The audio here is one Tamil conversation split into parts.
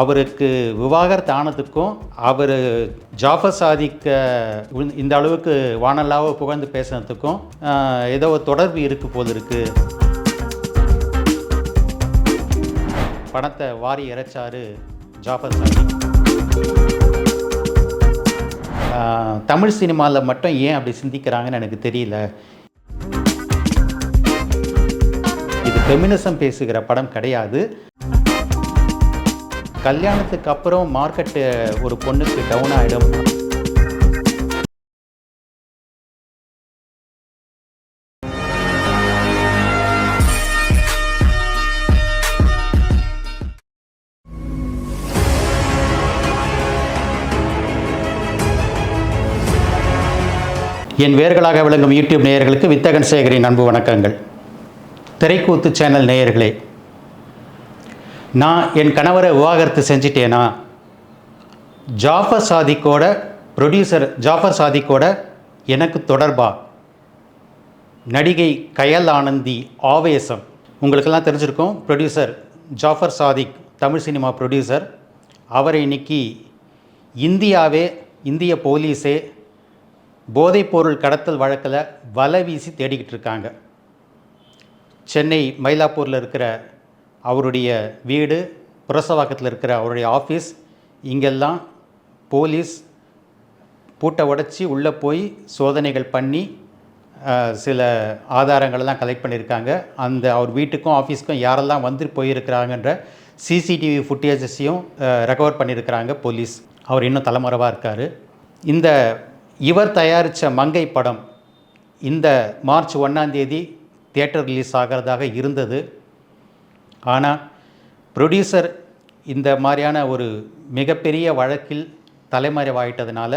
அவருக்கு விவாகரத்து ஆனதுக்கும் அவர் ஜாஃபர் சாதிக்க இந்த அளவுக்கு வானலாவோ புகழ்ந்து பேசுனதுக்கும் ஏதோ தொடர்பு இருக்கு போது இருக்கு. பணத்தை வாரி இறைச்சாரு ஜாஃபர் சாதி. தமிழ் சினிமாவில் மட்டும் ஏன் அப்படி சிந்திக்கிறாங்கன்னு எனக்கு தெரியல. இது ஃபெமினிசம் பேசுகிற படம் கிடையாது. கல்யாணத்துக்கு அப்புறம் மார்க்கெட்டு ஒரு பொண்ணுக்கு டவுன் ஆகிடும் என் வேர்களாக விளங்கும் யூடியூப் நேயர்களுக்கு வித்தகன் சேகரின் அன்பு வணக்கங்கள். திரைக்கூத்து சேனல் நேயர்களே நான் என் கணவரை விவாகரத்து செஞ்சிட்டேனா? ஜாஃபர் சாதிக்கோட ப்ரொடியூசர் ஜாஃபர் சாதிக்கோட எனக்கு தொடர்பா? நடிகை கயல் ஆனந்தி ஆவேசம். உங்களுக்கெல்லாம் தெரிஞ்சிருக்கும் producer Jaffer Sadiq Tamil cinema producer அவரை இன்னைக்கு இந்தியாவே இந்திய போலீஸே போதைப்பொருள் கடத்தல் வழக்கில் வலை வீசி தேடிக்கிட்டு இருக்காங்க. சென்னை மயிலாப்பூரில் இருக்கிற அவருடைய வீடு புரசவாக்கத்தில் இருக்கிற அவருடைய ஆஃபீஸ் இங்கெல்லாம் போலீஸ் பூட்டை உடைச்சி உள்ளே போய் சோதனைகள் பண்ணி சில ஆதாரங்களெல்லாம் கலெக்ட் பண்ணியிருக்காங்க. அந்த அவர் வீட்டுக்கும் ஆஃபீஸ்க்கும் யாரெல்லாம் வந்து போயிருக்கிறாங்கன்ற சிசிடிவி ஃபுட்டேஜஸையும் ரெக்கவர் பண்ணியிருக்கிறாங்க போலீஸ் அவர் இன்னும் தலைமறைவாக இருக்கார். இந்த இவர் தயாரித்த மங்கை படம் இந்த மார்ச் ஒன்றாந்தேதி தேட்டர் தியேட்டர் ரிலீஸ் ஆகிறதாக இருந்தது. ஆனால் ப்ரொடியூசர் இந்த மாதிரியான ஒரு மிகப்பெரிய வழக்கில் தலைமறைவாயிட்டதுனால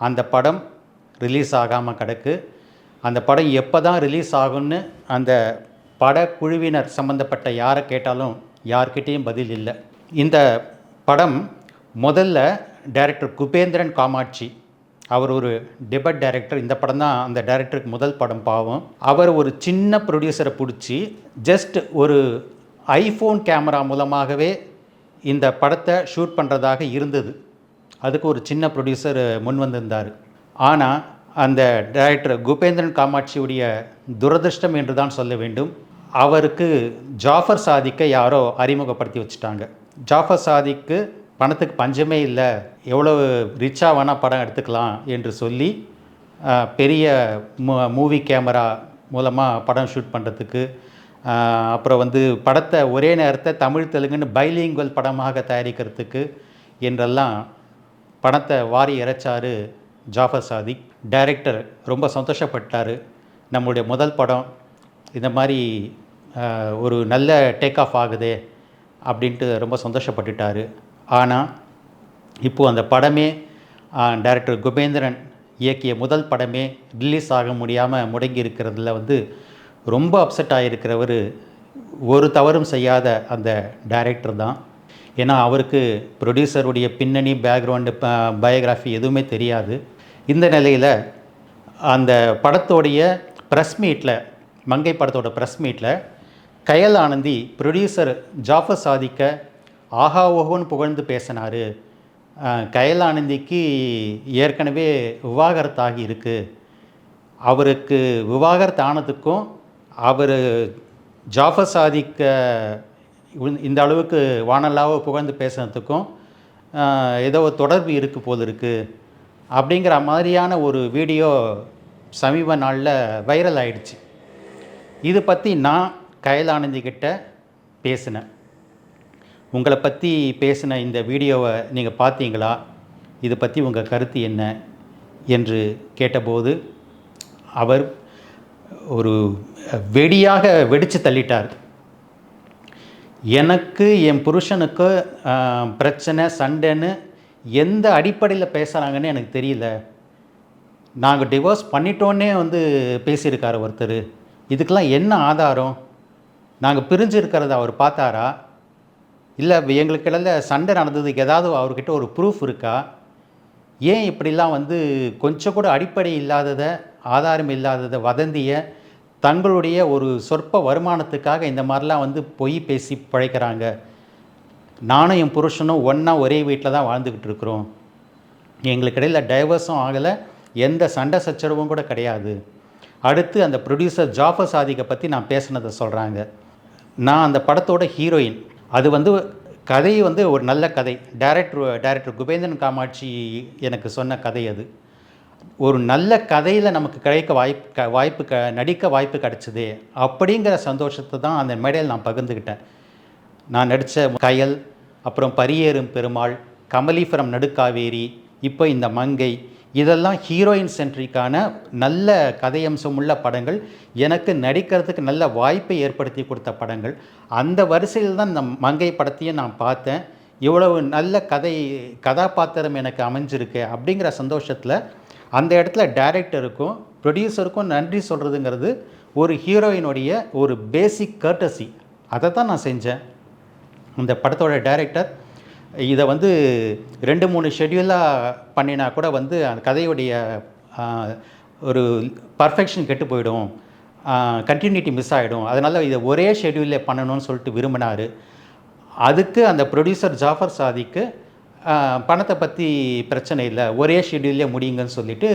அந்த படம் ரிலீஸ் ஆகாமல் கிடக்கு. அந்த படம் எப்போ தான் ரிலீஸ் ஆகும்னு அந்த படக்குழுவினர் சம்மந்தப்பட்ட யாரை கேட்டாலும் யார்கிட்டேயும் பதில் இல்லை. இந்த படம் முதல்ல டைரக்டர் குபேந்திரன் காமாட்சி அவர் ஒரு டெபட் டைரக்டர் இந்த படம் தான் அந்த டைரக்டருக்கு முதல் படம் பாவம். அவர் ஒரு சின்ன ப்ரொடியூசரை பிடிச்சி ஜஸ்ட் ஒரு ஐஃபோன் கேமரா மூலமாகவே இந்த படத்தை ஷூட் பண்ணுறதாக இருந்தது. அதுக்கு ஒரு சின்ன ப்ரொடியூசர் முன் வந்திருந்தார். ஆனால் அந்த டைரக்டர் குபேந்திரன் காமாட்சியுடைய துரதிர்ஷ்டம் என்று தான் சொல்ல வேண்டும். அவருக்கு ஜாஃபர் சாதிக்கை யாரோ அறிமுகப்படுத்தி வச்சுட்டாங்க. ஜாஃபர் சாதிக்கு பணத்துக்கு பஞ்சமே இல்லை. எவ்வளோ ரிச்சாக வேணால் படம் எடுத்துக்கலாம் என்று சொல்லி பெரிய மூ மூவி கேமரா மூலமாக படம் ஷூட் பண்ணுறதுக்கு அப்புறம் வந்து படத்தை ஒரே நேரத்தை தமிழ் தெலுங்குன்னு பைலிங்குவல் படமாக தயாரிக்கிறதுக்கு என்றெல்லாம் பணத்தை வாரி இறைச்சாரு ஜாஃபர் சாதிக். டைரக்டர் ரொம்ப சந்தோஷப்பட்டார். நம்மளுடைய முதல் படம் இந்த மாதிரி ஒரு நல்ல டேக் ஆஃப் ஆகுதே அப்படின்ட்டு ரொம்ப சந்தோஷப்பட்டுட்டார். ஆனால் இப்போது அந்த படமே டைரக்டர் குபேந்திரன் இயக்கிய முதல் படமே ரிலீஸ் ஆக முடியாமல் முடங்கி இருக்கிறதுல வந்து ரொம்ப அப்செட் ஆகிருக்கிறவர் ஒரு தவறும் செய்யாத அந்த டைரக்டர் தான். ஏன்னா அவருக்கு ப்ரொடியூசருடைய பின்னணி பேக்ரவுண்டு பயோகிராஃபி எதுவுமே தெரியாது. இந்த நிலையில் அந்த படத்தோடைய ப்ரெஸ் மீட்டில் மங்கை படத்தோட ப்ரெஸ் மீட்டில் கயல் ஆனந்தி ப்ரொடியூசர் ஜாஃபர் சாதிக்க ஆஹா ஓஹோன்னு புகழ்ந்து பேசினார். கயல் ஆனந்திக்கு ஏற்கனவே விவாகரத்தாகி இருக்குது அவருக்கு விவாகரத்து ஆனதுக்கும் அவர் ஜாஃபர் சாதிக்க இந்த- அளவுக்கு வானலாவோ புகழ்ந்து பேசுனதுக்கும் ஏதோ ஒரு தொடர்பு இருக்கு போல் இருக்குது அப்படிங்கிற மாதிரியான ஒரு வீடியோ சமீப நாளில் வைரல் ஆயிடுச்சு. இது பற்றி நான் கையலானந்திகிட்ட பேசினேன். உங்களை பற்றி பேசின இந்த வீடியோவை நீங்கள் பார்த்தீங்களா? இது பற்றி உங்கள் கருத்து என்ன? என்று கேட்டபோது அவர் ஒரு வெடியாக வெடித்து தள்ளிட்டார். எனக்கு என் புருஷனுக்கு பிரச்சனை சண்டைன்னு எந்த அடிப்படையில் பேசுகிறாங்கன்னு எனக்கு தெரியல. நாங்கள் டிவோர்ஸ் பண்ணிட்டோன்னே வந்து பேசியிருக்காரு ஒருத்தர். இதுக்கெல்லாம் என்ன ஆதாரம்? நாங்கள் பிரிஞ்சிருக்கிறத அவர் பார்த்தாரா? இல்லை எங்களுக்கு இடையில சண்டை நடந்ததுக்கு ஏதாவது அவர்கிட்ட ஒரு ப்ரூஃப் இருக்கா? ஏன் இப்படிலாம் வந்து கொஞ்சம் கூட அடிப்படை இல்லாததை ஆதாரம் இல்லாததை வதந்தியை தங்களுடைய ஒரு சொற்ப வருமானத்துக்காக இந்த மாதிரிலாம் வந்து பொய் பேசி பிழைக்கிறாங்க. நானும் என் புருஷனும் ஒன்றா ஒரே வீட்டில் தான் வாழ்ந்துக்கிட்டு இருக்கிறோம். எங்களுக்கு இடையில் டைவர்ஸும் ஆகலை. எந்த சண்டை சச்சரவும் கூட கிடையாது. அடுத்து அந்த ப்ரொடியூசர் ஜாஃபர் சாதிக்கை பற்றி நான் பேசுனதை சொல்கிறாங்க நான் அந்த படத்தோட ஹீரோயின் அது வந்து கதை வந்து ஒரு நல்ல கதை. டைரக்டர் டைரக்டர் குபேந்திரன் காமாட்சி எனக்கு சொன்ன கதை அது. ஒரு நல்ல கதையில் நமக்கு கிடைக்க வாய்ப்பு க வாய்ப்பு க நடிக்க வாய்ப்பு கிடச்சிது அப்படிங்கிற சந்தோஷத்தை தான் அந்த மேடையில் நான் பகிர்ந்துக்கிட்டேன் நான் நடித்த கயல் அப்புறம் பரியேறும் பெருமாள் கமலீபுரம் நடுக்காவேரி இப்போ இந்த மங்கை இதெல்லாம் ஹீரோயின் சென்ட்ரிக்கான நல்ல கதையம்சம் உள்ள படங்கள். எனக்கு நடிக்கிறதுக்கு நல்ல வாய்ப்பை ஏற்படுத்தி கொடுத்த படங்கள். அந்த வரிசையில் தான் இந்த மங்கை படத்தையும் நான் பார்த்தேன். இவ்வளவு நல்ல கதை கதாபாத்திரம் எனக்கு அமைஞ்சிருக்கு அப்படிங்கிற சந்தோஷத்தில் அந்த இடத்துல டைரக்டருக்கும் ப்ரொடியூசருக்கும் நன்றி சொல்கிறதுங்கிறது ஒரு ஹீரோயினுடைய ஒரு பேசிக் கர்டசி அதை தான் நான் செஞ்சேன். இந்த படத்தோட டைரக்டர் இதை வந்து ரெண்டு மூணு ஷெட்யூலாக பண்ணினா கூட வந்து அந்த கதையுடைய ஒரு பர்ஃபெக்ஷன் கெட்டு போயிடும். கண்டினியூட்டி மிஸ் ஆகிடும் அதனால் இதை ஒரே ஷெட்யூலில் பண்ணணும்னு சொல்லிட்டு விரும்பினார். அதுக்கு அந்த ப்ரொடியூசர் ஜாஃபர் சாதிக்கு பணத்தை பற்றி பிரச்சனை இல்லை. ஒரே ஷெட்யூல்லே முடியுங்கன்னு சொல்லிட்டு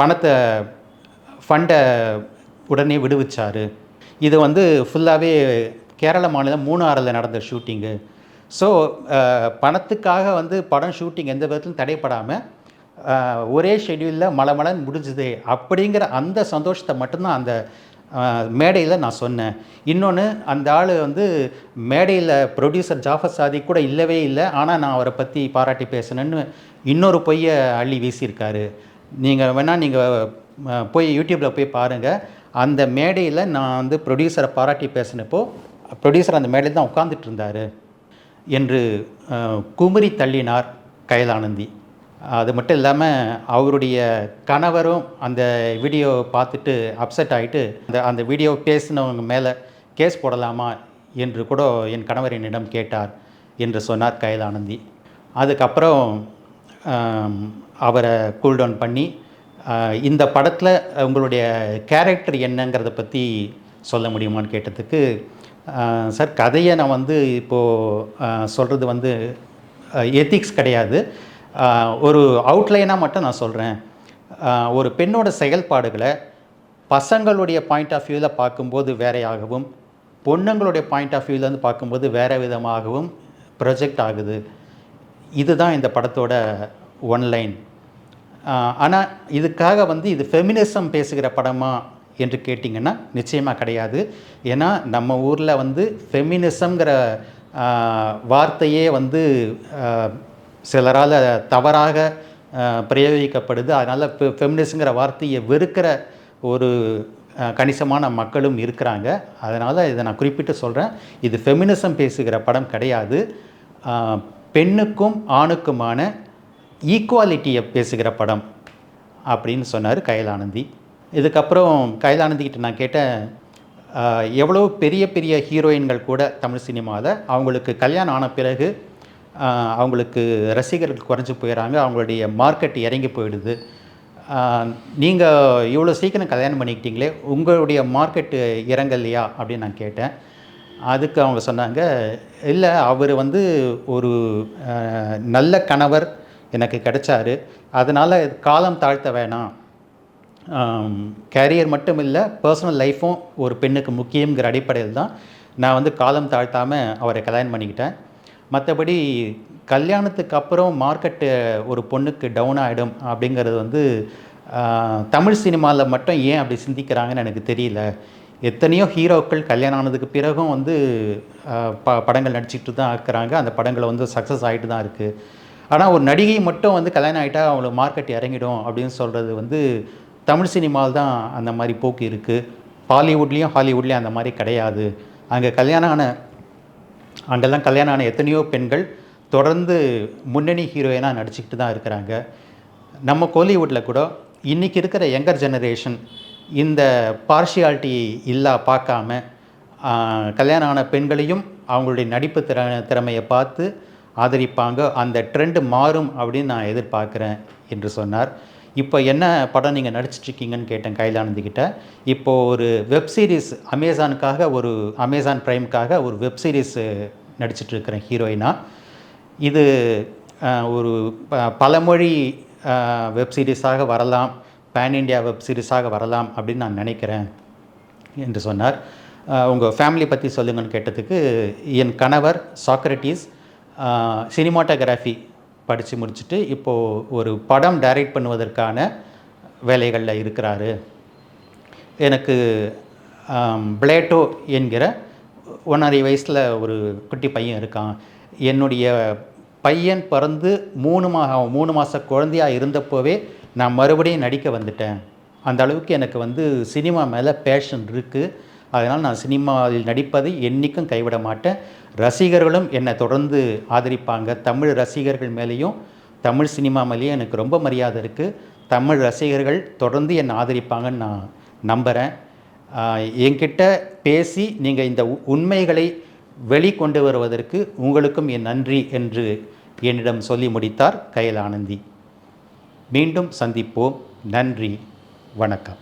பணத்தை ஃபண்டை உடனே விடுவிச்சார். இது வந்து ஃபுல்லாகவே கேரள மாநிலம் மூணாறில் நடந்த ஷூட்டிங்கு ஸோ பணத்துக்காக வந்து படம் ஷூட்டிங் எந்த விதத்திலும் தடைப்படாமல் ஒரே ஷெட்யூலில் மலமலன் முடிஞ்சுது. அப்படிங்கிற அந்த சந்தோஷத்தை மட்டும்தான் அந்த மேடையில் நான் சொன்னேன். இன்னொன்று அந்த ஆள் வந்து மேடையில் ப்ரொடியூசர் ஜாஃபர் சாதி கூட இல்லவே இல்லை. ஆனால் நான் அவரை பற்றி பாராட்டி பேசினேன்னு இன்னொரு பொய்யை அள்ளி வீசியிருக்காரு. நீங்கள் வேணால் நீங்கள் போய் யூடியூப்பில் போய் பாருங்கள் அந்த மேடையில் நான் வந்து ப்ரொடியூசரை பாராட்டி பேசினப்போ ப்ரொடியூசர் அந்த மேடையில் தான் உட்காந்துட்டு இருந்தார். என்று குமரி தள்ளினார் கயலானந்தி அது மட்டும் இல்லாமல் அவருடைய கணவரும் அந்த வீடியோ பார்த்துட்டு அப்செட் ஆகிட்டு அந்த அந்த வீடியோ பேசினவங்க மேலே கேஸ் போடலாமா என்று கூட என் கணவர் என்னிடம் கேட்டார் என்று சொன்னார் கயலானந்தி அதுக்கப்புறம் அவரை கூல் டவுன் பண்ணி இந்த படத்தில் உங்களுடைய கேரக்டர் என்னங்கிறத பற்றி சொல்ல முடியுமான்னு கேட்டதுக்கு சார் கதையை நான் வந்து இப்போது சொல்கிறது வந்து எத்திக்ஸ் கிடையாது. ஒரு அவுட்லைனாக மட்டும் நான் சொல்கிறேன் ஒரு பெண்ணோட செயல்பாடுகளை பசங்களுடைய பாயிண்ட் ஆஃப் வியூவில் பார்க்கும்போது வேறையாகவும் பொண்ணுங்களுடைய பாயிண்ட் ஆஃப் வியூவிலேருந்து பார்க்கும்போது வேறு விதமாகவும் ப்ரொஜெக்ட் ஆகுது. இதுதான் இந்த படத்தோட ஒன்லைன் ஆனால் இதுக்காக வந்து இது ஃபெமினிசம் பேசுகிற படமா என்று கேட்டிங்கன்னா நிச்சயமாக கிடையாது. ஏன்னா நம்ம ஊரில் வந்து ஃபெமினிசம்ங்கிற வார்த்தையே வந்து சிலரால் தவறாக பிரயோகிக்கப்படுது. அதனால் ஃபெமினிசங்கிற வார்த்தையை வெறுக்கிற ஒரு கணிசமான மக்களும் இருக்கிறாங்க. அதனால் இதை நான் குறிப்பிட்டு சொல்கிறேன் இது ஃபெமினிசம் பேசுகிற படம் கிடையாது. பெண்ணுக்கும் ஆணுக்குமான ஈக்குவாலிட்டியை பேசுகிற படம் அப்படின்னு சொன்னார் கைலானந்தி. இதுக்கப்புறம் கைலானந்திக்கிட்ட நான் கேட்டேன் எவ்வளோ பெரிய பெரிய ஹீரோயின்கள் கூட தமிழ் சினிமாவில் அவங்களுக்கு கல்யாணம் ஆன பிறகு அவங்களுக்கு ரசிகர்கள் குறைஞ்சி போயிடறாங்க அவங்களுடைய மார்க்கெட் இறங்கி போயிடுது. நீங்கள் இவ்வளோ சீக்கிரம் கல்யாணம் பண்ணிக்கிட்டீங்களே உங்களுடைய மார்க்கெட்டு இறங்கலையா அப்படின்னு நான் கேட்டேன். அதுக்கு அவங்க சொன்னாங்க இல்லை அவர் வந்து ஒரு நல்ல கணவர் எனக்கு கிடைச்சாரு. அதனால் காலம் தாழ்த்த வேணாம். கேரியர் மட்டும் இல்லை பர்சனல் லைஃப்பும் ஒரு பெண்ணுக்கு முக்கியங்கிற அடிப்படையில் தான் நான் வந்து காலம் தாழ்த்தாமல் அவரை கல்யாணம் பண்ணிக்கிட்டேன். மற்றபடி கல்யாணத்துக்கு அப்புறம் மார்க்கெட்டு ஒரு பொண்ணுக்கு டவுன் ஆகிடும் அப்படிங்கிறது வந்து தமிழ் சினிமாவில் மட்டும் ஏன் அப்படி சிந்திக்கிறாங்கன்னு எனக்கு தெரியல. எத்தனையோ ஹீரோக்கள் கல்யாணம் ஆனதுக்கு பிறகும் வந்து ப படங்கள் நடிச்சிட்டு தான் இருக்கிறாங்க. அந்த படங்களை வந்து சக்ஸஸ் ஆகிட்டு தான் இருக்குது ஆனால் ஒரு நடிகை மட்டும் வந்து கல்யாணம் ஆகிட்டா அவங்களுக்கு மார்க்கெட் இறங்கிடும் அப்படின்னு சொல்கிறது வந்து தமிழ் சினிமாவில் தான் அந்த மாதிரி போக்கு இருக்குது பாலிவுட்லேயும் ஹாலிவுட்லேயும் அந்த மாதிரி கிடையாது. அங்கே கல்யாணம் ஆன அங்கெல்லாம் கல்யாணம் ஆன எத்தனையோ பெண்கள் தொடர்ந்து முன்னணி ஹீரோயினாக நடிச்சுக்கிட்டு தான் இருக்கிறாங்க. நம்ம கோலிவுட்டில் கூட இன்றைக்கி இருக்கிற யங்கர் ஜெனரேஷன் இந்த பார்ஷியாலிட்டி இல்லா பார்க்காம கல்யாணம் ஆன பெண்களையும் அவங்களுடைய நடிப்பு திற திறமையை பார்த்து ஆதரிப்பாங்க. அந்த ட்ரெண்டு மாறும் அப்படின்னு நான் எதிர்பார்க்குறேன் என்று சொன்னார். இப்போ என்ன படம் நீங்கள் நடிச்சிட்ருக்கீங்கன்னு கேட்டேன் கைலானந்திக்கிட்ட இப்போது ஒரு வெப் சீரிஸ் அமேசானுக்காக ஒரு அமேசான் ப்ரைம்க்காக ஒரு வெப் சீரிஸ் நடிச்சிட்டு இருக்கிறேன் ஹீரோயினாக இது ஒரு ப- பலமொழி வெப் சீரிஸாக வரலாம் பேன் இண்டியா வெப் சீரிஸாக வரலாம் அப்படின்னு நான் நினைக்கிறேன் என்று சொன்னார். உங்கள் ஃபேமிலி பற்றி சொல்லுங்கன்னு கேட்டதுக்கு என் கணவர் சாக்ரட்டிஸ் சினிமாட்டோகிராஃபி படித்து முடிச்சுட்டு இப்போது ஒரு படம் டைரக்ட் பண்ணுவதற்கான வேலைகளில் இருக்கிறாரு. எனக்கு பிளேட்டோ என்கிற ஒன்றரை வயசில் ஒரு குட்டி பையன் இருக்கான். என்னுடைய பையன் பிறந்து மூணு மா மூணு மாத குழந்தையாக இருந்தப்போவே நான் மறுபடியும் நடிக்க வந்துட்டேன். அந்த அளவுக்கு எனக்கு வந்து சினிமா மேலே பேஷன் இருக்குது அதனால் நான் சினிமாவில் நடிப்பதை என்றைக்கும் கைவிட மாட்டேன். ரசிகர்களும் என்னை தொடர்ந்து ஆதரிப்பாங்க. தமிழ் ரசிகர்கள் மேலேயும் தமிழ் சினிமா மேலேயும் எனக்கு ரொம்ப மரியாதை இருக்குது தமிழ் ரசிகர்கள் தொடர்ந்து என்னை ஆதரிப்பாங்கன்னு நான் நம்புகிறேன் என்கிட்ட பேசி நீங்கள் இந்த உண்மைகளை வெளிக்கொண்டு வருவதற்கு உங்களுக்கும் என் நன்றி என்று என்னிடம் சொல்லி முடித்தார் கயல் ஆனந்தி மீண்டும் சந்திப்போம். நன்றி. வணக்கம்.